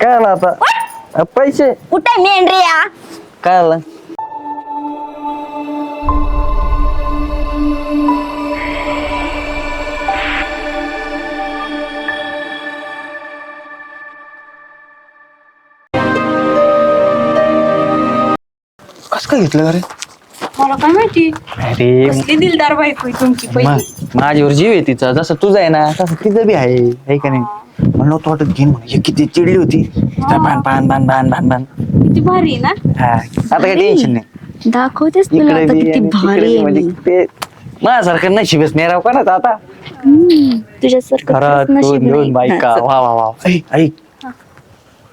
काय आला आता? अ, पैसे. कुठे मेंढ्रिया काय आला? कस काय घेतलं अरे मला काय माहिती? अरे कसली दिलदार बायको आहे तुमची पहिली? मा- माझ्यावर जीव आहे तिचा जसं तुझा आहे ना तसं तिचं बी आहे है का नाही? म्हणलं होतं वाटत घेईन म्हणून. हे किती चिडली होती. तिचा बाण बाण बाण बाण बाण बाण. किती भारी आहे ना? हा आता काही टेन्शन नाही. दाखवतेस तुला इकडे आता बी किती आणि तिकडे भारी बी आहे म्हणजे मी. ते माझ्यासारखं नशीबच नाही राव कोणाचं आता. हम्म, तुझ्यासारखं घरात खरंच नशीब दोन दोन नाही. बायका वा वा वा. ऐक,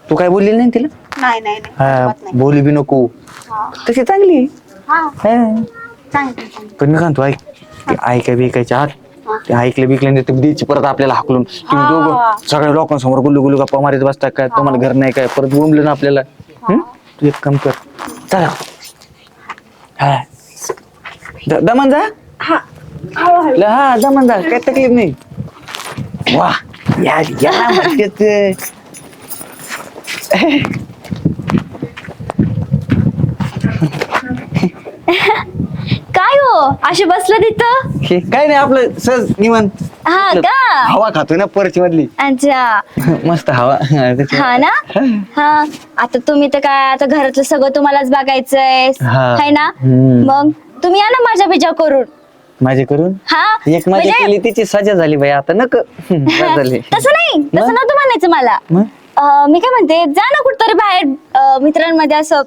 तू काय बोलली नाही तिला? नाही नाही नाही. हा नाही. बोलू बी नको. हा. तशी चांगली आहे. हा. हा. चांगली चांगली. पण मी सांगतो ऐक. ते ऐकाय बिकायच्या आत ते ऐकलं बिकलं ते द्यायची परत आपल्याला हाकलून. तुम्ही. दोघं सगळ्या लोकांसमोर गुल्लू गुल्लू गप्पा मारीत बसता काय तुम्हाला घर नाही काय? परत बोंबलं ना आपल्याला. हं? तू एक काम कर. चला. हा. द- दमन जा. हा. ल- हा दमन जा. काय तकलीफ नाही. वा. या या. म्हणतेच. हो असे बसलं तिथं? हे काय नाही आपलं सहज निवांत. हा का? हवा खातोय ना परची मधली अच्छा. मस्त हवा. हा ना? हा. आता तुम्ही तर काय आता घरातलं सगळं तुम्हालाच बघायचंय हा. है ना? हम्म. मग तुम्ही या ना माझ्या बिजा करून. माझे करून? हा. एक माझी म्हणजे- केली तिची सजा झाली बाई आता नक. झाली. तसं नाही. मग? तसं नव्हतं म्हणायचं मला. मग? अं, मी काय म्हणते जा ना कुठतरी बाहेर अं, मित्रांमध्ये असं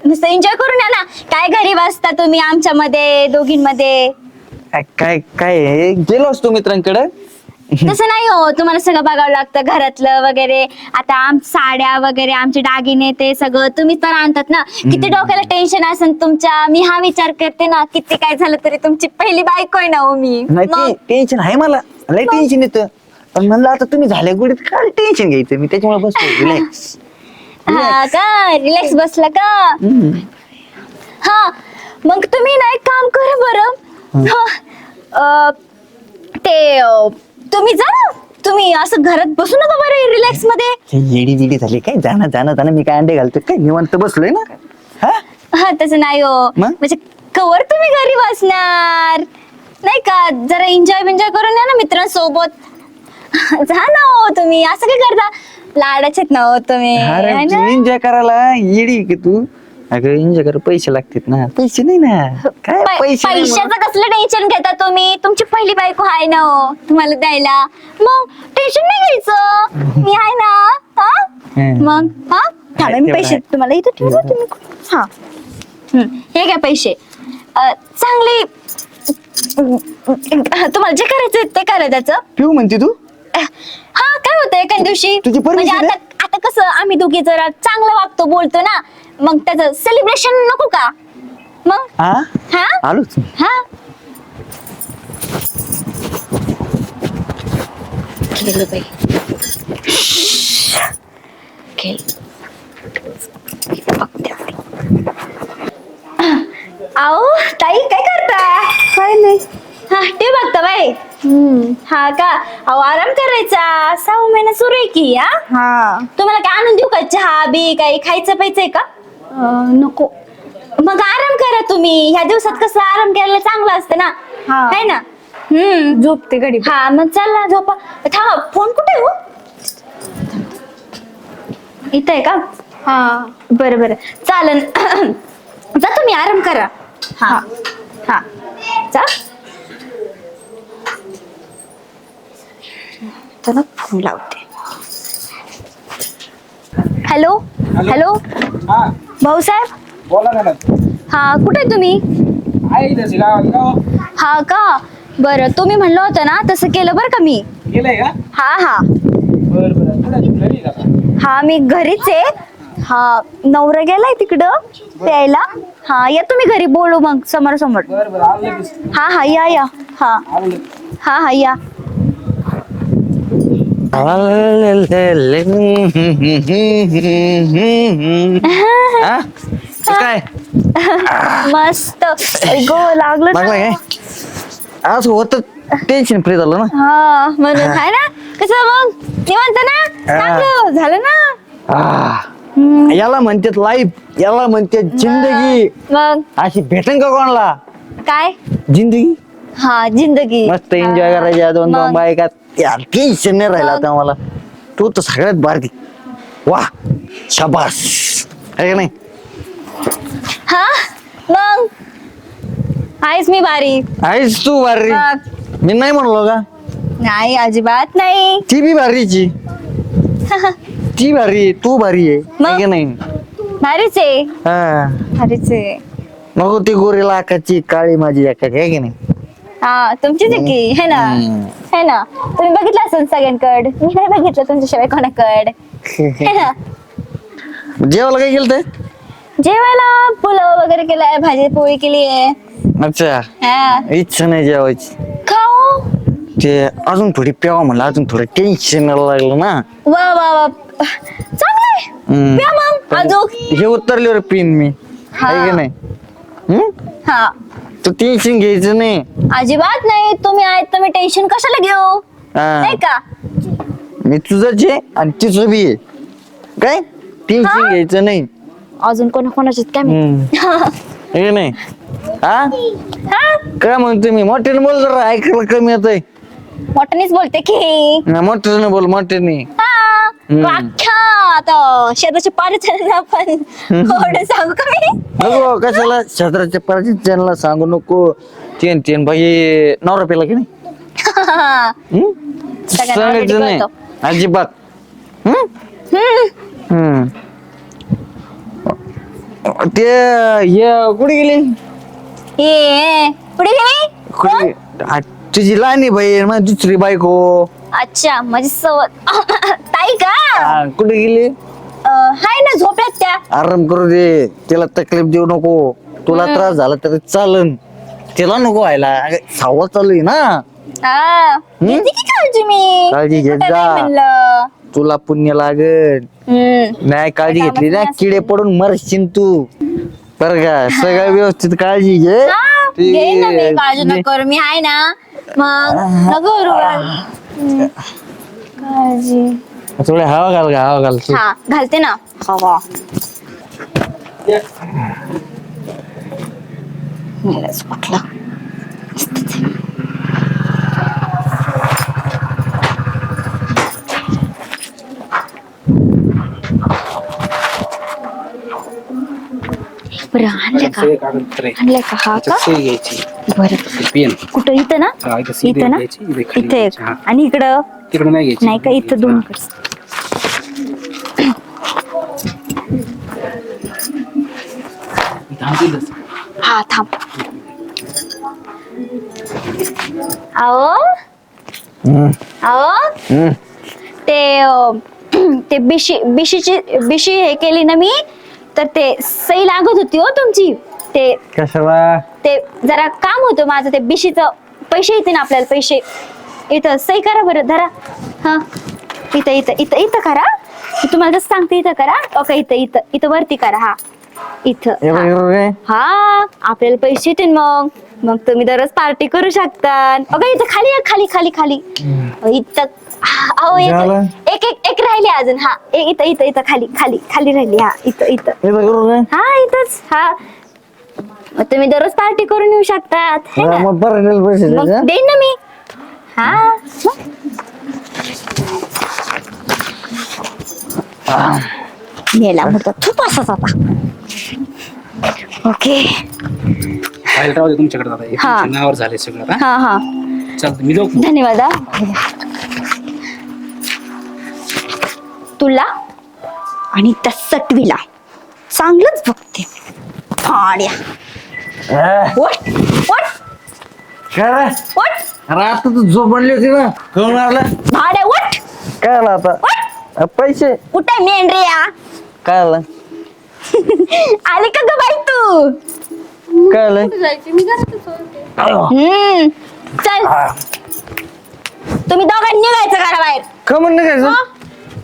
नुसतं एन्जॉय करून या ना. काय घरी वाचता तुम्ही आमच्यामध्ये दोघींमध्ये? काय काय? गेलो असतो मित्रांकडे. तसं नाही हो तुम्हाला सगळं बघावं लागतं घरातलं वगैरे. आता आम साड्या वगैरे आमचे दागिने ते सगळं तुम्ही तर आणतात ना. किती डोक्याला टेन्शन असेल तुमच्या. मी हा विचार करते ना किती काय झालं तरी तुमची पहिली बायको आहे ना हो मी. नाही मग? ते टेन्शन आहे मला. लय टेन्शन येतं. पण म्हणलं आता तुम्ही झाल्या गुडीत काय टेन्शन घ्यायचं? मी त्याच्यामुळे बसतो हा का? रिलॅक्स बसला का? हा मग तुम्ही ना एक काम करा बरं. हा, अं, ते अं, तुम्ही जा ना. तुम्ही असं घरात बसू नका बरं रिलॅक्समध्ये येडी बिडी झाली काय? जाणं जाणं जाणं मी काय अंडे घालतो काय निवांत बसलोय ना? हा? हा तसं नाही हो. मग? म्हणजे कवर तुम्ही घरी बसणार. नाही का? जरा एन्जॉय बिन्जॉय करून या ना मित्रांसोबत. जा ना हो तुम्ही. असं काय करता? लाडाचे ना हो तुम्ही. अरे है ना? एन्जॉय करायला येडी की तू? अगं एन्जॉय करायला पैसे लागतात ना. पैसे नाही ना. काय पै- पैसे नाही. पैशाचं कसलं टेन्शन घेता तुम्ही? तुमची पहिली बायको आहे ना हो तुम्हाला द्यायला. मग टेन्शन नाही घ्यायचं. मी आहे ना हा. मग हा? थांबा मी तेवढं पैसे आहे. तुम्हाला इथं ठेवलं तुम्ही. हा. हम्म, हे घ्या पैसे. अं, चांगले तुम्हाला जे करायचं ते करा त्याचं. पिऊ म्हणते तू? होतं एका दिवशी. तुझी permission म्हणजे आता आता कसं आम्ही दोघे जरा चांगलं वागतो बोलतो ना. मग त्याचं सेलिब्रेशन नको का? मग? हा? हा? आलोच. हा? बाई. बघते. आओ ताई काय करता काय नाही. हा ते बघता बाई. हा का? अहो आराम करायचा. सहा महिना सुरू आहे की हा? हा. तुम्हाला काय आणून देऊ का? चहा बी काही खायचं प्यायचंय का? नको. मग आराम करा तुम्ही. ह्या दिवसात कसं आराम करायला चांगलं असतं ना. हा. है ना? हम्म झोपते घडी हा मग चला झोपा. थांबा फोन कुठे आहे हो? इथं आहे का? हा. बरं बरं. चालन. जा तुम्ही आराम करा. हा. हा. जा. चला फोन लावते. हॅलो? हॅलो. हा. भाऊसाहेब? बोला मॅडम हा कुठे आहे तुम्ही? आहे इथं गावात गाव हा? का? बरं तुम्ही म्हणलं होतं ना तसं केलं बरं का मी? गेलंय का? हा हा. बरं बरं. कुठं आहे? घरी आहे का हा मी घरीच आहे. हा नवरा गेलाय तिकडं प्यायला. हा या तुम्ही घरी बोलू मग समोर समोर बरं बरं. आलं लगेच. हा हा या या. हा. आलं लगेच. हा हा या. हा? काय? मस्त. गो लागलं लागला ना. आज होत टेन्शन फ्री झालं ना. हा म्हणून. आहे ना? कसं मग? निवांत ना? चांगलं. झालं ना? याला म्हणतात लाईफ याला म्हणतात जिंदगी. मग? अशी भेटेन का कोणाला? काय? जिंदगी? हा जिंदगी. मस्त एन्जॉय. करायच्या दोन दोन मग. बायका टेन्शन नाही राहिला आता मला. तू तर सगळ्यात बारकी. वा शाबास. आहे का नाही? हा? मग? आहेस मी बारी. आहेस तू बारी. मग. मी नाही म्हणलो का? नाही अजिबात नाही. ती बी भारीची ती भारी आहे तू भारी आहे. मग? आहे का नाही? भारीच आहे. हा. भारीच आहे. नको ती गोरी लाखाची काळी माझी एकाची आहे की नाही? हा तुमचीच आहे की? है ना. है ना? तुम्ही बघितलं असेल सगळ्यांकड? मी नाही बघितलं तुमच्याशिवाय कोणाकड. है ना? जेवायला काय केलं ते जेवायला पुलाव वगैरे केलाय भाजी पोळी केली आहे. अच्छा. हा. इच्छा नाही जेवायची. खाऊ? ते अजून थोडी प्यावा म्हणलं अजून थोडं टेन्शन लागलं ना. वा वा वा. चांगलंय. हम्म. प्या मग अजून हे उतरल्यावर पिन मी. हा. आहे की नाही? हम्म? हा. तू टेन्शन घ्यायचं नाही. अजिबात नाही. तुम्ही आहेत तर मी टेन्शन कशाला घेऊ? हा. नाही का? मी तुझंच आहे आणि तिचं बी आहे. काय? टेन्शन घ्यायचं नाही. अजून कोणा कोणाचे काय माहीत. की नाही. हा? हा? काय म्हणतो मी मोठ्याने बोल जरा ऐकायला कमी येत आहे मोठ्यानेच बोलते की. मोठ्याने बोल मोठ्याने. हा. अख्ख्या आता शेताच्या पाण्यात आपण एवढं सांगू का मी? नको कशाला? छत्राच्या पाराची त्यांना सांगू नको. तेन तेन बाई नवरा पेला की नाही? हम्म? सगळ्यांना सांगायचं already नाही. कळतं. अजिबात. हम्म? हम्म. हम्म. ते हे कुठे गेली? ये पुढे गेली? आ, तुझी लहानी बहीण माझी दुसरी बायको. अच्छा माझी सवत ताई का? कुठे गेली? अं, हाय ना झोपल्यात त्या. आराम करू दे. तिला तकलीफ देऊ नको. तुला त्रास झाला तरी चालन. तिला नको व्हायला. सहावा चालू आहे ना. हा. घेते की काळजी मी? काळजी घेत कुठं जा. नाही म्हणलं. तुला पुण्य लागल. हम्म. नाही काळजी घेतली ना. किडे पडून मरशील तू. बर का सगळं व्यवस्थित काळजी घे. हा, ती- घेईन ना मी काळजी नको करू. मी आहे ना मग नको करू हम्म. काळजी थोडे हवा घाल का हवा घाल तू. हा घालते ना. हवा मेलाच कुठला? बरं आणलं का. आणलं का? हा का? घ्यायची. बरं. पेन कुठं? इथं ना? हा, इथं ना? घ्यायची, इथे खाली इथं एक. घ्यायची, हा. आणि इकडं? तिकडे नाही घ्यायची. नाही का? इथं दोन कर हा, दिलंच. हा थांब. आओ. हम्म, आओ. हम्म. ते अं, ते बिशी बिशीची बिशी हे केली ना मी तर ते सही लागत होती हो तुमची. ते कशाला? ते जरा काम होतं माझं ते बिशीचं पैसे येते ना आपल्याला पैसे. इथं सही करा बरं धरा. हा. इथं इथं इथं इथं करा. मी तुम्हाला जसं सांगते इथं करा. ओके इथं इथं इथं वरती करा हा. इथं हे आपल्याला पैसे येतील मग. मग तुम्ही दररोज पार्टी करू शकता अगं इथं खाली या, खाली खाली खाली. इथं हा, अहो झालं? एक एक एक राहिली अजून हा. इथं इथं इथं खाली खाली खाली राहिली हा. इथं इथं. हा इथंच हा. मग तुम्ही दररोज पार्टी करून येऊ शकतात है हा, ना? मग पैसे देईन ना मी. हा. मग. मेला होता खूप असाच ओके. फाईल राहू दे तुमच्याकडे दादा हे हा. तुमच्या नावावर झाले सगळं आता. हा हा. चालतं मी लोक धन्यवाद हा. तुला आणि त्या सटवीला चांगलंच बघते. फाड्या. हा, वट वट काय रे? वट अरे आता तू झोप म्हणली होती ना. कळून आलं भाड्या वट काय आलं आता? अ, पैसे. कुठे मेंढ्रिया काय आलं? आली का ग बाई तू? काय आलं? जायचे? मी घरातच होते. हम्म. चल. तुम्ही दोघांनी निघायचं घरा बाहेर. का म्हणणं काय हं?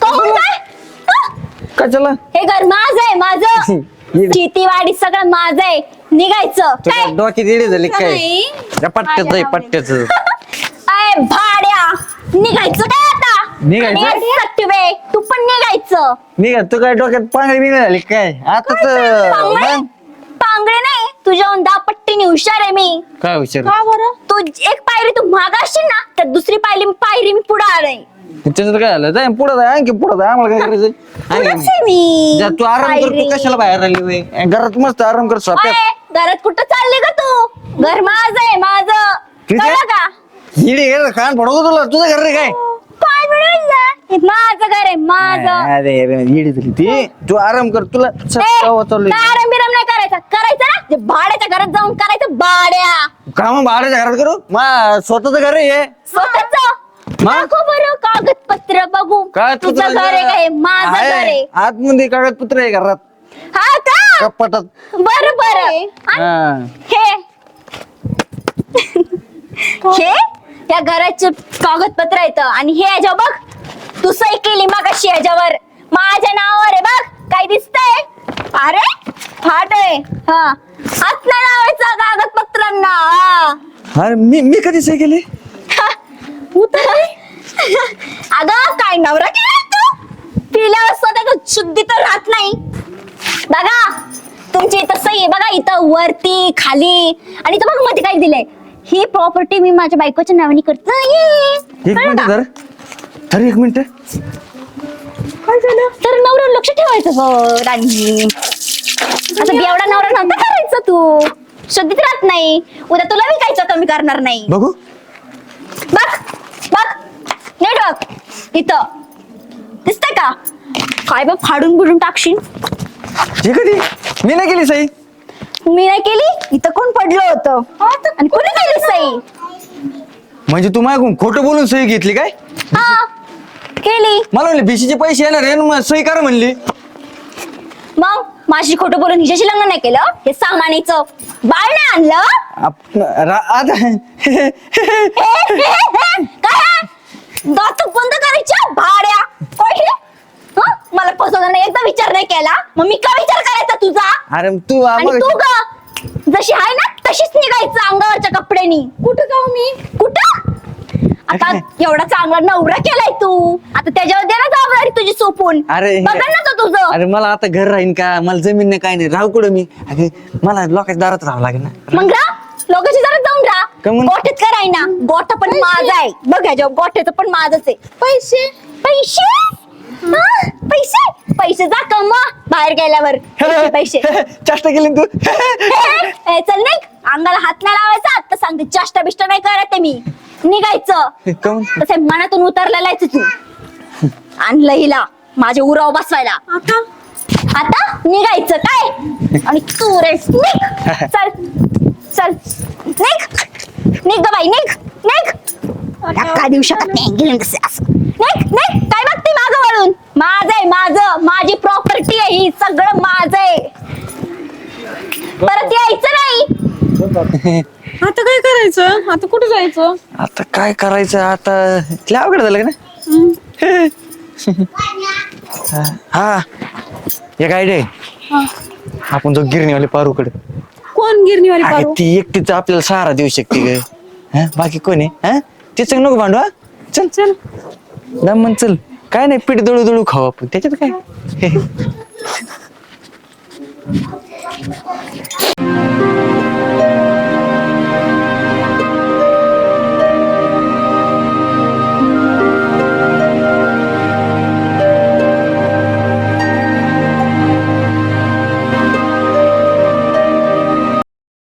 हं? कशाला? हे घर माझं आहे माझं. ये. शेतीवाडी सगळं माझं आहे. निघायचं. काय? डोक्यात झाली काय? नाही. या पट्ट्याच आहे पट्ट्याच. अय भाड्या. निघायचं काय आता? निघायचं? सटवे तू पण निघायचं. निघा तू काय डोक्यात झाली काय? आता तर पांगळे? मग? पांगळे नाही. तुझ्या दहा पट्टीने हुशार आहे मी. काय विचार बरं? तू एक पायरी तू माग असशील ना तर दुसरी पायरी पायरी मी पुढे आले त्याच्यात काय झालं? जाय पुढं जाय आणखी पुढं जाय आम्हाला काय करायचं आणखी पुढंच आहे मी. जा, तू आराम कर तू. कशाला बाहेर आली होय? घरात मस्त आराम कर स्वतः ओय, घरात कुठं चालले का तू? घर माझं आहे माझं. ठीक आहे. कळलं का? हिडी घे कान पडतो तुला. तुझं घर रे काय? काय मिळालं हे माझं घर आहे माझं. अरे अरे हिडी झाली ती. तू आराम कर तुला चालू बिराम नाही करायचा? करायचं ना? भाड्याच्या घरात जाऊन करायचं भाड्या. काम भाड्याच्या घरात करू? मा स्वतःच घर आहे हे. स्वतःच? दाखव बरं कागदपत्र बघू. काय तुझं घर आहे काय माझं घर आहे. आतमध्ये कागदपत्र आहे घरात. हा का? कपाटात. बर बर. हे. हा. हे? या घराचे कागदपत्र आहेत. आणि हे याच्यावर बघ तू सही केली मग अशी याच्यावर माझ्या नावावर आहे बघ काय दिसतंय? अरे फाट आहे. हा. हात नाही लावायचा कागदपत्रांना हा. अरे मी मी कधी सही केली? अगं काय नवरा केलाय तू? पिल्यावर स्वतः शुद्धी तर राहत नाही. बघा तुमची इथं सही आहे बघा इथं वरती खाली. आणि इथं बघमध्ये काय दिलंय. ही प्रॉपर्टी मी माझ्या बायकोच्या नावाने करतो. एक मिनिट धर धर एक मिनिट. काय झालं? तर नवरा लक्ष ठेवायचं ग राणी. आता एवढा नवरा नव्हता करायचं तू. शुद्धीत राहत नाही. उद्या तुला विकायचं कमी करणार नाही. बघ. बघ. नीट बघ इथं. दिसतंय का? काय बघ फाडून बुडून टाकशील हे कधी? मी नाही केली सही मी नाही केली? इथं कोण पडलं होतं? आणि कोणी केली सही म्हणजे तू माझ्याकडून खोटं बोलून सही घेतली काय? हा केली. मला म्हणले भिशीचे पैसे येणार आहे आणि मग सही करा म्हणली. मग माझी खोटं बोलून हिच्याशी लग्न नाही केलं? हे सामानीचं बाळ नाही आणलं? आप- रा- आता काय? दात बंद करायच्या? भाड्या. कोण हे? हं? मला फसवलं नाही एकदा विचार नाही केला. मग मी का विचार करायचा तुझा? अरे तू आणि आम्हाला- तू ग. जशी आहे ना तशीच निघायचं अंगावरच्या कपड्यानी. कुठं जाऊ मी? कुठं? आता एवढा चांगला नवरा केलाय तू. आता त्याच्यावर दे ना जबाबदारी तुझी सोपून. अरे बघा ना तो तुझं. अरे मला आता घर राहीन का? मला जमीन नाही काय नाही. राहू कुठं मी? अरे मला लोकांच्या दारात राहावं लागेल ना. मग राह. लोकांची जरा जाऊन राहा. का म्हण- गोठ्यात कराय ना गोठा पण माझा आहे. बघ ह्याच्या गोठ्याचं पण माझच आहे. पैसे? पैसे? हं? पैसे? पैसे जा कमा बाहेर गेल्यावर. पैसे पैसे. चेष्टा केली ना तू? ए, चल नाही अंगाला हात नाही लावायचा. आता सांगते चष्टा बिष्टा नाही करत आहे मी. निघायचं? तसे मनातून उतरलेला आहेस तू. आणलं हिला माझ्या उराव बसवायला. आता? आता निघायचं काय? आणि तू रे निघ. चल. चल. निघ. निघ ग बाई निघ. निघ. काय देऊ शकत नाही घेऊन असं. निघ निघ. काय बघते मागं वळून? माझं आहे माझं. माझी प्रॉपर्टी आहे ही सगळं माझं आहे. परत यायचं नाही. आता काय करायचं? आता कुठे जायचं? आता काय करायचं? आता लय अवघड झालं का ना हा. एक आयडिया आपण जो गिरणीवाले पारूकडे. कोण गिरणीवाली अगं पारू? ती एकटीच आपल्याला सहारा देऊ शकते ग. हा? बाकी कोण आहे? हा? तिच नको भांडू हा? चल. चल. दमन चल. काय नाही पीठ दळू दळू खाऊ आपण. त्याच्यात काय?